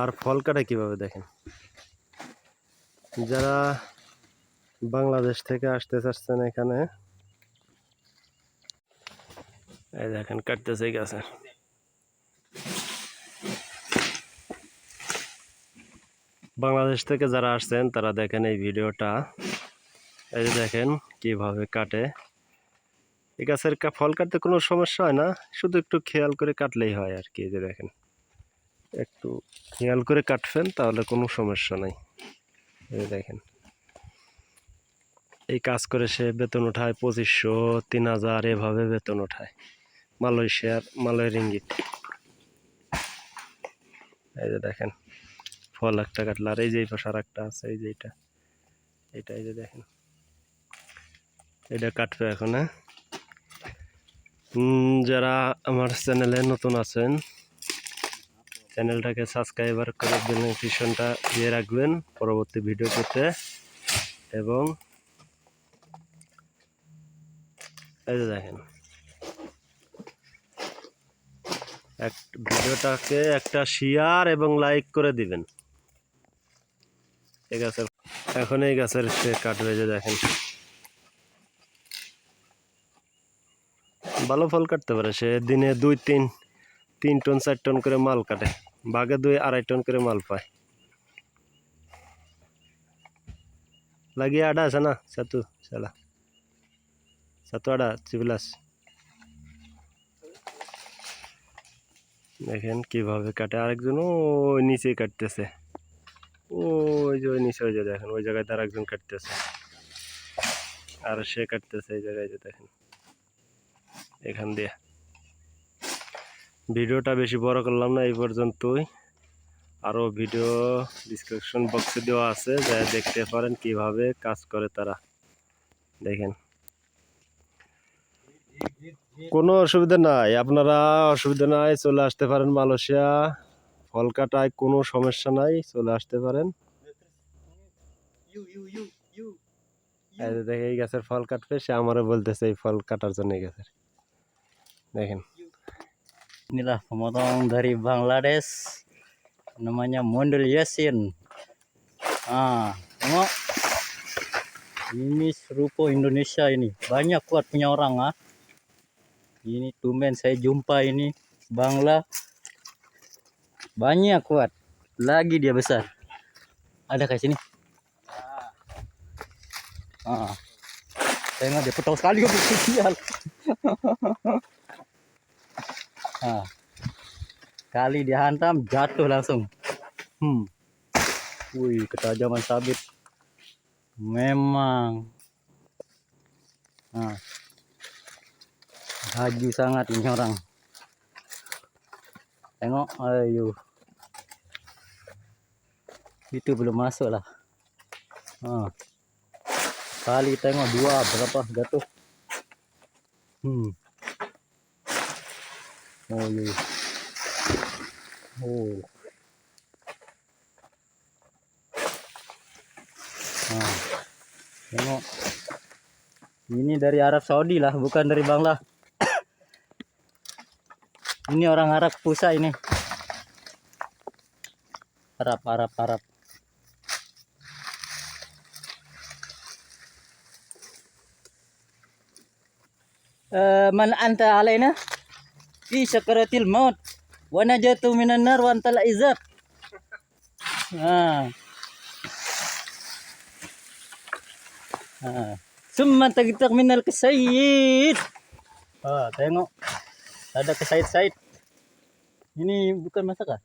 আর ফল কাটে কীভাবে দেখেন? যারা বাংলাদেশ থেকে আসতে চাচ্ছেন এখানে, এই দেখেন কাটতেছে গাছের বাংলাদেশ থেকে যারা আসছেন, তারা দেখেন এই ভিডিওটা। এই দেখেন কীভাবে কাটে। এই গাছের ফল কাটতে কোনো সমস্যা হয় না, শুধু একটু খেয়াল করে কাটলেই হয় আর কি, এই যে দেখেন। একটু খেয়াল করে কাটবেন, তাহলে কোনো সমস্যা নাই। এই দেখেন। এই কাজ করে সে বেতন ওঠায় পঁচিশশো, তিন হাজার, এভাবে বেতন উঠায় মালয়েশিয়ার মালয় রিঙ্গিত এই যে দেখেন ফল একটা কাটলো আর এই যে এই একটা আছে, এই যে এইটা এইটা এই যে দেখেন। এটা কাটবে এখন হ্যাঁ? যারা আমার চ্যানেলে নতুন আছেন চ্যানেলটাকে সাবস্ক্রাইবার করে বেনিফিশনটা দিয়ে রাখবেন পরবর্তী ভিডিও পেতে। এবং এই যে দেখেন। এক ভিডিওটাকে একটা শেয়ার এবং লাইক করে দিবেন। এই গাছের এখন এই গাছের সে কাটবে যে দেখেন। ভালো ফল কাটতে পারে সে, দিনে দুই, তিন তিন টন চার টন করে মাল কাটে বাঘে দুই আড়াই টন করে মাল পায় লাগিয়ে আডা আছে না সাতু চালা সাতু আডা চিবিলাস দেখেন কিভাবে কাটে আরেকজন ওই নিচে কাটতেছে ওই যে ওই নিচে ওই যে দেখেন ওই জায়গায় তার একজন কাটতেছে আর সে কাটতেছে এই জায়গায় যে দেখেন এখান দিয়ে ভিডিওটা বেশি বড় করলাম না, এই পর্যন্তই। আরও ভিডিও ডিসক্রিপশন বক্সে দেওয়া আছে, যা দেখতে পারেন কীভাবে কাজ করে তারা। দেখেন। কোনো অসুবিধা নাই, আপনারা অসুবিধা নাই, চলে আসতে পারেন মালয়েশিয়া। ফল কাটায় কোনো সমস্যা নাই, চলে আসতে পারেন। দেখে এই গাছের ফল কাটবে, সে আমারও বলতেছে এই ফল কাটার জন্য এই গাছের দেখেন। Inilah pemotong dari Bangladesh. Namanya Mondel Yasin. Ah, tengok. Ini serupa Indonesia ini. Banyak kuat punya orang ah. Ini tumben saya jumpa ini Bangla. Banyak kuat. Lagi dia besar. Ada kayak sini. Ah. Tengok dia petau sekali sial. Ah. Kali dihantam jatuh langsung. Hmm. Wih, ketajaman sabit. Memang. Ah. Haju sangat ini orang. Tengok, ayo. Itu belum masuk lah. Ah. Kali tengok dua berapa jatuh. Hmm. Oh iya. Oh. Nah, tengok. Ini dari Arab Saudi lah, bukan dari Bangla. ini orang Arab pusat ini. Arab, Arab, Arab. Eh, man anta alaina? Fi sakaratil maut. Wa najatu minan nar wa antal izab ha. Ha. Summa tagtak minal kasayid ha tengok. Ada kesayid-sayid ini bukan masak ah